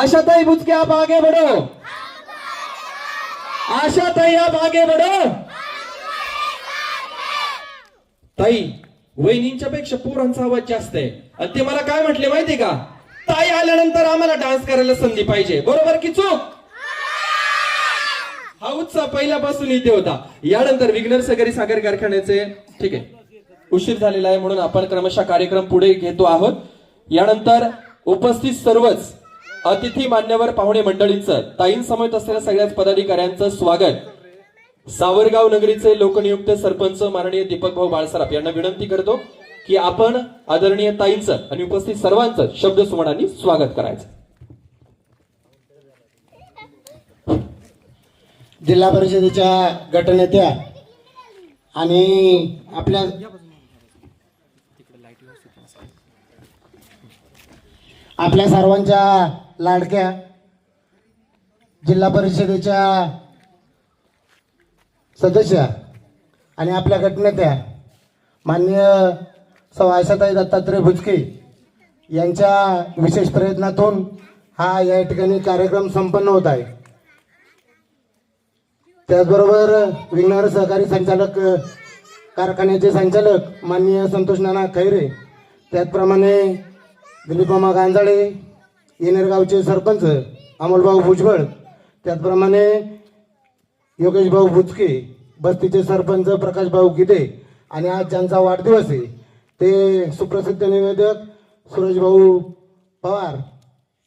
आशाताई बुचके आप आगे बढ़ो. आशाताई आप आगे बढ़ो. ताई वहिनींच्या पेक्षा पोरांचा आवाज जास्त आहे. आणि ते मला काय म्हटले माहितीये का? ताई आल्यानंतर आम्हाला डान्स करायला संधी पाहिजे. बरोबर की चूक? हा उत्साह पहिल्यापासून इथे होता. यानंतर विघ्नर सगरी सागर कारखान्याचे ठीक आहे उशीर झालेला आहे म्हणून आपण क्रमशः कार्यक्रम पुढे घेतो आहोत. यानंतर उपस्थित सर्वच अतिथी मान्यवर पाहुणे मंडळींचं ताईंसमवेत असलेल्या सगळ्याच पदाधिकाऱ्यांचं स्वागत. सावरगाव नगरीचे लोकनियुक्त सरपंच माननीय दीपक भाऊ बाळसराफ यांना विनंती करतो की आपण आदरणीय ताईंचं आणि उपस्थित सर्वांचं शब्द सुमनांनी स्वागत करायचं. जिल्हा परिषदेच्या गटनेत्या आणि आपल्या आपल्या सर्वांच्या लाडक्या जिल्हा परिषदेच्या सदस्या आणि आपल्या गटनेत्या माननीय सौ आशाताई दत्तात्रय भुजके यांच्या विशेष प्रयत्नातून हा या ठिकाणी कार्यक्रम संपन्न होत आहे. त्याचबरोबर विघ्नर सहकारी संचालक कारखान्याचे संचालक माननीय संतोष नाना खैरे त्याचप्रमाणे दिलीप मामा गांजाळे येनेरगावचे सरपंच अमोलभाऊ भुजबळ. त्याचप्रमाणे योगेशभाऊ बुचके बस्तीचे सरपंच प्रकाशभाऊ गिदे आणि आज ज्यांचा वाढदिवस आहे ते सुप्रसिद्ध निवेदक सूरजभाऊ पवार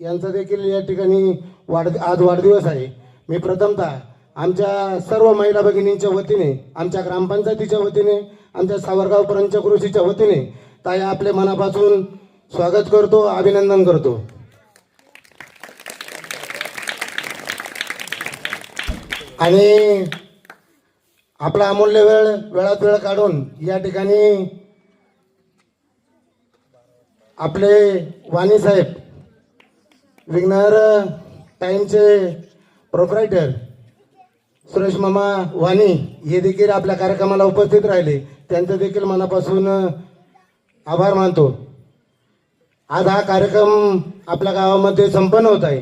यांचा देखील या ठिकाणी वाढ आज वाढदिवस आहे. मी प्रथमतः आमच्या सर्व महिला भगिनींच्या वतीने आमच्या ग्रामपंचायतीच्या वतीने आमच्या सावरगाव पंचकृषीच्या वतीने ताई आपले मनापासून स्वागत करतो अभिनंदन करतो. आणि आपला अमूल्य वेळ वेळात वेळ काढून या ठिकाणी आपले वाणी साहेब विघ्नर टाईमचे प्रोपरायटर सुरेश मामा वाणी हे देखील आपल्या कार्यक्रमाला उपस्थित राहिले. त्यांचं देखील मनापासून आभार मानतो. आज हा कार्यक्रम आपल्या गावामध्ये संपन्न होत आहे.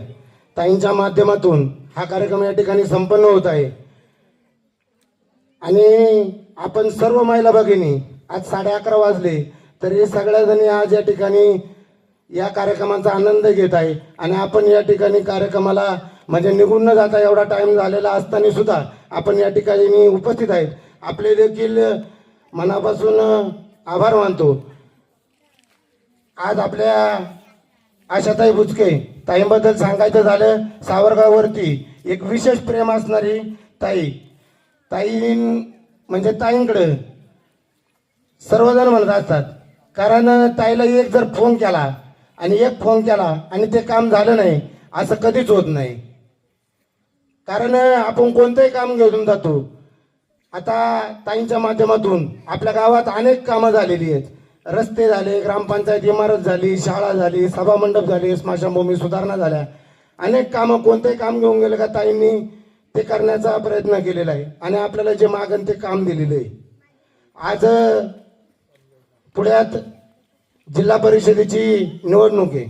ताईंच्या माध्यमातून हा कार्यक्रम या ठिकाणी संपन्न होत आहे. आणि आपण सर्व महिला भगिनी आज साडे अकरा वाजले तरी सगळ्याजणी आज या ठिकाणी या कार्यक्रमाचा आनंद घेत आहे. आणि आपण या ठिकाणी कार्यक्रमाला म्हणजे निघून न जाता एवढा टाइम झालेला असताना सुद्धा आपण या ठिकाणी उपस्थित आहेत. आपले देखील मनापासून आभार मानतो. आज आपल्या आशाताई बुचके ताईंबद्दल सांगायचं झालं सावरगाववरती एक विशेष प्रेम असणारी ताई. ताई म्हणजे ताईंकडं सर्वजण म्हणत असतात. कारण ताईला एक जर फोन केला आणि एक फोन केला आणि ते काम झालं नाही असं कधीच होत नाही. कारण आपण कोणतंही काम घेऊन जातो. आता ताईंच्या माध्यमातून आपल्या गावात अनेक कामं झालेली आहेत. रस्ते झाले ग्रामपंचायत इमारत झाली शाळा झाली सभामंडप झाले स्मशानभूमी सुधारणा झाल्या. अनेक कामं कोणतेही काम घेऊन गेलं का ताईंनी ते करण्याचा प्रयत्न केलेला आहे. आणि आपल्याला जे मागण ते काम दिलेलं आहे. आज पुण्यात जिल्हा परिषदेची निवडणूक आहे.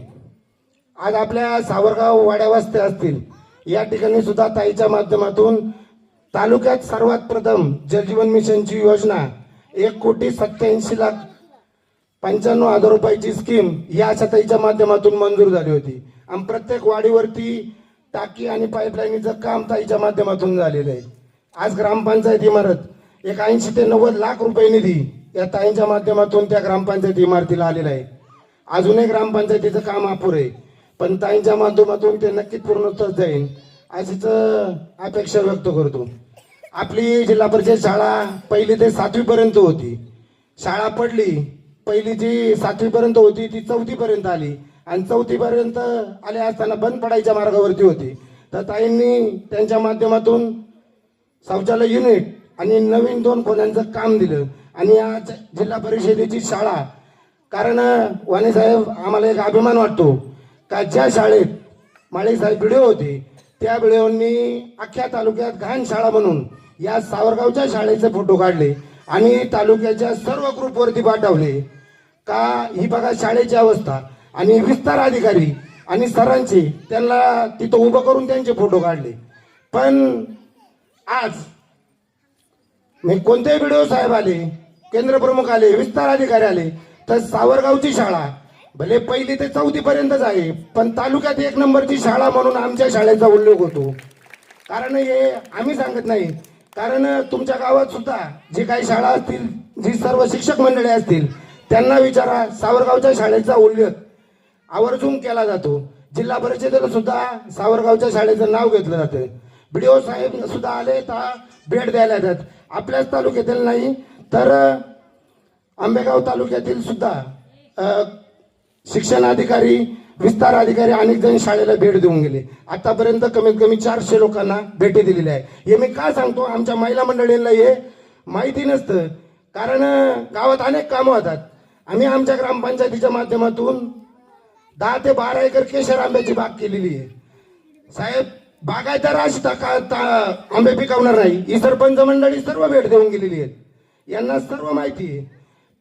आज आपल्या सावरगाव वाड्यावस्ते असतील. या ठिकाणी सुद्धा ताईच्या माध्यमातून तालुक्यात सर्वात प्रथम जलजीवन मिशनची योजना एक कोटी सत्याऐंशी लाख पंच्याण्णव हजार रुपयाची स्कीम ही अशा ताईच्या माध्यमातून मंजूर झाली होती. आणि प्रत्येक वाडीवरती टाकी आणि पाईपलाईनीचं काम ताईच्या माध्यमातून झालेलं आहे. आज ग्रामपंचायत इमारत एक ऐंशी ते नव्वद लाख रुपये निधी या ताईंच्या माध्यमातून त्या ग्रामपंचायत इमारतीला आलेला आहे. अजूनही ग्रामपंचायतीचं काम अपुरे पण ताईंच्या माध्यमातून ते नक्कीच पूर्णत्वास जाईल अशीच अपेक्षा व्यक्त करतो. आपली जिल्हा परिषद शाळा पहिली ते सातवीपर्यंत होती. शाळा पडली पहिली जी सातवीपर्यंत होती ती चौथीपर्यंत आली. आणि चौथीपर्यंत आले असताना बंद पडायच्या मार्गावरती होती. तर ताईंनी त्यांच्या माध्यमातून शौचालय युनिट आणि नवीन दोन खोल्यांचं काम दिलं. आणि आज जिल्हा परिषदेची शाळा. कारण वाणी साहेब आम्हाला एक अभिमान वाटतो का ज्या शाळेत माळी साहेब व्हिडिओ होते त्या व्हिडिओनी अख्ख्या तालुक्यात घाण शाळा म्हणून या सावरगावच्या शाळेचे फोटो काढले आणि तालुक्याच्या सर्व ग्रुपवरती पाठवले. का ही बघा शाळेची अवस्था. आणि विस्तार अधिकारी आणि सरांचे त्यांना तिथं उभं करून त्यांचे फोटो काढले. पण आज मी कोणतेही व्हिडिओ साहेब आले केंद्र प्रमुख आले विस्तार अधिकारी आले तर सावरगावची शाळा भले पहिली ते चौथी पर्यंतच आहे पण तालुक्यात एक नंबरची शाळा म्हणून आमच्या शाळेचा उल्लेख होतो. कारण हे आम्ही सांगत नाही. कारण तुमच्या गावात सुद्धा जी काही शाळा असतील जी सर्व शिक्षक मंडळी असतील त्यांना विचारा सावरगावच्या शाळेचा उल्लेख. आवर्जून केला जातो. जिल्हा परिषदेला सुद्धा सावरगावच्या शाळेचं नाव घेतलं जातं बी ओ साहेब सुद्धा आले तर भेट द्यायला येतात. आपल्याच तालुक्यातील नाही तर आंबेगाव तालुक्यातील सुद्धा शिक्षण अधिकारी विस्तार अधिकारी अनेक जण शाळेला भेट देऊन गेले. आतापर्यंत कमीत कमी चारशे लोकांना भेटी दिलेल्या आहे हे मी का सांगतो? आमच्या महिला मंडळींना हे माहिती नसतं. कारण गावात अनेक कामं होतात. आम्ही आमच्या ग्रामपंचायतीच्या माध्यमातून दहा ते बारा एकर केशर आंब्याची बाग केलेली आहे. साहेब बागायतदार अशी टाका ता- आंबे पिकवणार नाही. ही सरपंच मंडळी सर्व भेट देऊन गेलेली आहेत. यांना सर्व माहिती आहे.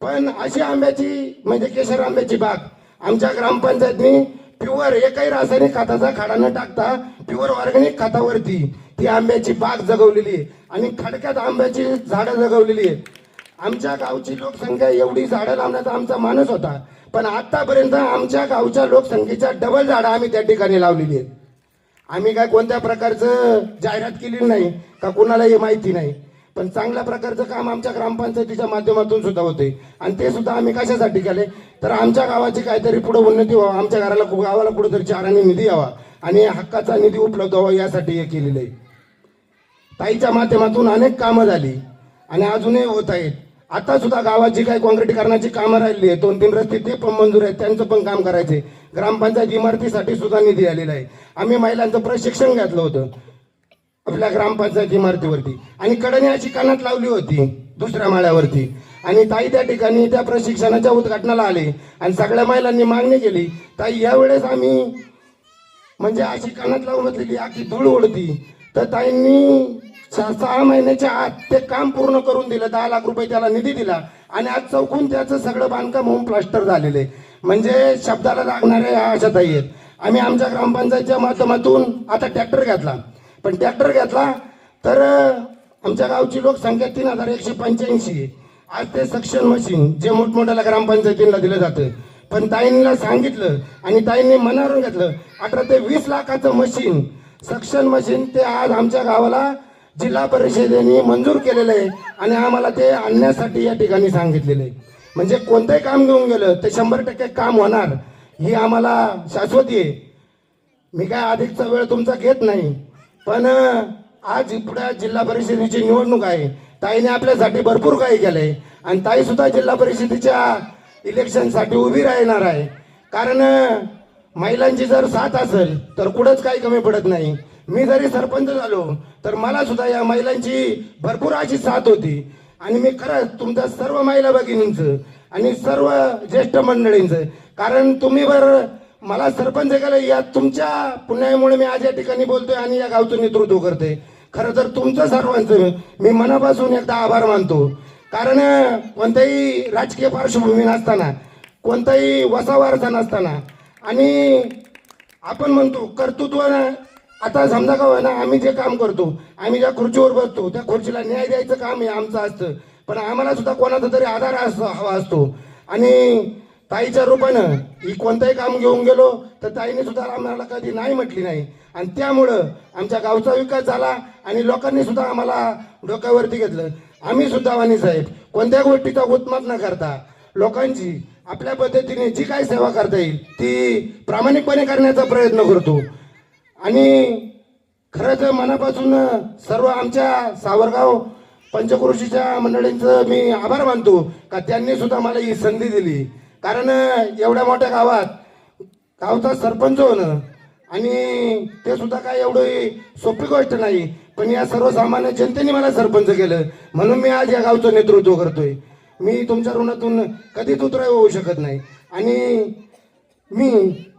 पण अशी आंब्याची म्हणजे केशर आंब्याची बाग आमच्या ग्रामपंचायतनी प्युअर एकही रासायनिक खताचा खाडा न टाकता प्युअर ऑर्गॅनिक खतावरती ती आंब्याची बाग जगवलेली आहे. आणि खडक्यात आंब्याची झाडं जगवलेली आहेत. आमच्या गावची लोकसंख्या एवढी झाडं लावण्याचा आमचा मानस होता. पण आतापर्यंत आमच्या गावच्या लोकसंख्येच्या डबल झाडं आम्ही त्या ठिकाणी लावलेली आहेत. आम्ही काय कोणत्या प्रकारचं जाहिरात केलेली नाही का कुणाला हे माहिती नाही. पण चांगल्या प्रकारचं काम आमच्या ग्रामपंचायतीच्या माध्यमातून सुद्धा होते आणि ते सुद्धा आम्ही कशासाठी केले? तर आमच्या गावाची काहीतरी पुढे उन्नती व्हावं. आमच्या घराला गावाला कुठेतरी चाराने निधी यावा. आणि हक्काचा निधी उपलब्ध व्हावा यासाठी हे केलेलं आहे. ताईच्या माध्यमातून अनेक कामं झाली. आणि अजूनही होत आहेत. आता सुद्धा गावाची काही काँक्रिटीकरणाची कामं राहिली आहे दोन तीन रस्ते ते पण मंजूर आहेत त्यांचं पण काम करायचे. ग्रामपंचायत इमारतीसाठी सुद्धा निधी आलेला आहे. आम्ही महिलांचं प्रशिक्षण घातलं होतं आपल्या ग्रामपंचायत इमारतीवरती. आणि कडणी अशी कानात लावली होती दुसऱ्या माळ्यावरती. आणि ताई त्या ठिकाणी त्या प्रशिक्षणाच्या उद्घाटनाला आले आणि सगळ्या महिलांनी मागणी केली ताई यावेळेस आम्ही म्हणजे अशी कानात लावून बसलेली आखी धूळ उडती. तर ताईंनी सहा सहा महिन्याच्या आत ते काम पूर्ण करून दिलं. दहा लाख रुपये त्याला निधी दिला. आणि आज चौकून त्याचं सगळं बांधकाम होऊन प्लास्टर झालेलं. आहे म्हणजे शब्दाला लागणारे ह्या अशा ताई आहेत. आम्ही आमच्या ग्रामपंचायतच्या माध्यमातून आता ट्रॅक्टर घेतला. पण ट्रॅक्टर घेतला तर आमच्या गावची लोकसंख्या तीन हजार एकशे पंच्याऐंशी आज ते सक्शन मशीन जे मोठमोठ्याला ग्रामपंचायतींना दिलं जातं पण ताईंना सांगितलं आणि ताईंनी मनावरून घेतलं अठरा ते वीस लाखाचं मशीन सक्शन मशीन ते आज आमच्या गावाला जिल्हा परिषदेने मंजूर केलेलं आहे आणि आम्हाला ते आणण्यासाठी या ठिकाणी सांगितलेलं आहे. म्हणजे कोणतंही काम घेऊन गेलं ते शंभर टक्के काम होणार ही आम्हाला शाश्वती आहे. मी काय अधिकचा वेळ तुमचा घेत नाही पण आज पुढे जिल्हा परिषदेची निवडणूक आहे. ताईने आपल्यासाठी भरपूर काही केलंय आणि ताई सुद्धा जिल्हा परिषदेच्या इलेक्शनसाठी उभी राहणार आहे. कारण महिलांची जर साथ असेल तर कुठंच काही कमी पडत नाही. मी जरी सरपंच झालो तर मला सुद्धा या महिलांची भरपूर अशी साथ होती. आणि मी खरंच तुमच्या सर्व महिला भगिनींचं आणि सर्व ज्येष्ठ मंडळींचं कारण तुम्ही बरं मला सरपंच केलं या तुमच्या पुण्यामुळे मी आज या ठिकाणी बोलतोय आणि या गावचं नेतृत्व करते खरं तर तुमचं सर्वांचं मी मनापासून एकदा आभार मानतो. कारण कोणत्याही राजकीय पार्श्वभूमी नसताना कोणताही वसावारसा नसताना आणि आपण म्हणतो कर्तृत्व ना आता समजा का ना आम्ही जे काम करतो आम्ही ज्या खुर्चीवर बसतो त्या खुर्चीला न्याय द्यायचं काम हे आमचं असतं. पण आम्हाला सुद्धा कोणाचा तरी आधार असतो हवा असतो. आणि ताईच्या रूपानं ही कोणतंही काम घेऊन गेलो तर ताईने सुद्धा आम्हाला कधी नाही म्हटली नाही. आणि त्यामुळं आमच्या गावचा विकास झाला आणि लोकांनी सुद्धा आम्हाला डोक्यावरती घेतलं. आम्ही सुद्धा वाणी साहेब कोणत्या गोष्टीचा उत्मात न करता लोकांची आपल्या पद्धतीने जी काय सेवा करता येईल ती प्रामाणिकपणे करण्याचा प्रयत्न करतो. आणि खरंच मनापासून सर्व आमच्या सावरगाव पंचक्रोशीच्या मंडळींचं मी आभार मानतो का त्यांनी सुद्धा मला ही संधी दिली. कारण एवढ्या मोठ्या गावात गावचा सरपंच होणं आणि ते सुद्धा काय एवढी सोपी गोष्ट नाही पण या सर्वसामान्य जनतेने मला सरपंच केलं. म्हणून मी आज या गावचं नेतृत्व करतोय. मी तुमच्या ऋणातून कधीच उतराय होऊ शकत नाही. आणि मी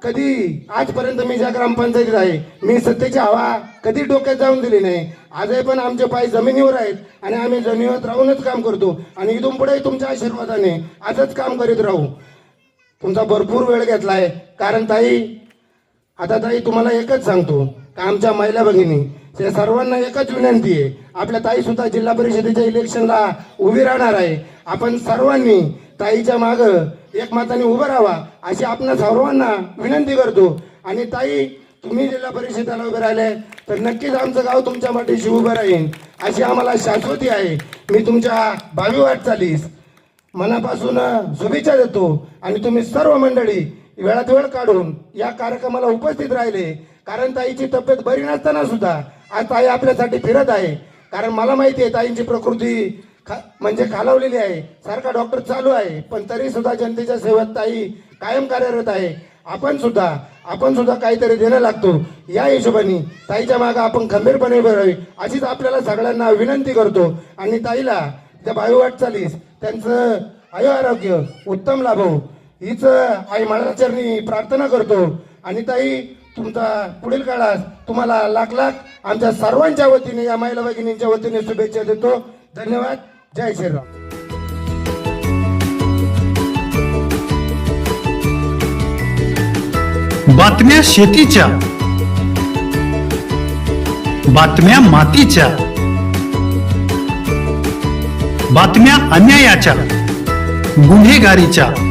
कधी आजपर्यंत मी ज्या ग्रामपंचायतीत आहे मी सत्तेची हवा कधी डोक्यात जाऊन दिली नाही. आजही पण आमचे पाय जमिनीवर आहेत आणि आम्ही जमिनीवर राहूनच काम करतो. आणि इथून पुढे तुमच्या आशीर्वादाने आजच काम करीत राहू. तुमचा भरपूर वेळ घेतला आहे कारण ताई आता ताई तुम्हाला एकच सांगतो. का आमच्या महिला भगिनी? त्या सर्वांना एकच विनंती आहे. आपल्या ताई सुद्धा जिल्हा परिषदेच्या इलेक्शनला उभी राहणार आहे. आपण सर्वांनी ताईच्या माग एकमताने उभं राहावा अशी आपण सर्वांना विनंती करतो. आणि ताई तुम्ही जिल्हा परिषदेला उभे राहिले तर नक्कीच आमचं गाव तुमच्या पाठीशी उभं राहील अशी आम्हाला शाश्वती आहे. मी तुमच्या भावी वाटचालीस मनापासून शुभेच्छा देतो. आणि तुम्ही सर्व मंडळी वेळात वेळ काढून या कार्यक्रमाला उपस्थित राहिले. कारण ताईची तब्येत बरी नसताना सुद्धा आज ताई आपल्यासाठी फिरत आहे. कारण मला माहिती आहे ताईंची प्रकृती खा म्हणजे खालावलेली आहे. सारखा डॉक्टर चालू आहे. पण तरी सुद्धा जनतेच्या सेवेत ताई कायम कार्यरत आहे. आपण सुद्धा आपण सुद्धा काहीतरी देणं लागतो. या हिशोबाने ताईच्या मागे आपण खंबीरपणे उभे अशीच आपल्याला सगळ्यांना विनंती करतो. आणि ताईला त्या बायोवाट वाटचालीस त्यांचं आयु आरोग्य उत्तम लाभो. हीच आई महाराजांनी प्रार्थना करतो. आणि ताई तुमचा पुढील काळात तुम्हाला लाख लाख आमच्या सर्वांच्या वतीने या महिला भगिनींच्या वतीने शुभेच्छा देतो. धन्यवाद. जय श्रीराम. बातम्या शेतीच्या बातम्या मातीच्या बातम्या अन्यायाच्या गुन्हेगारीच्या.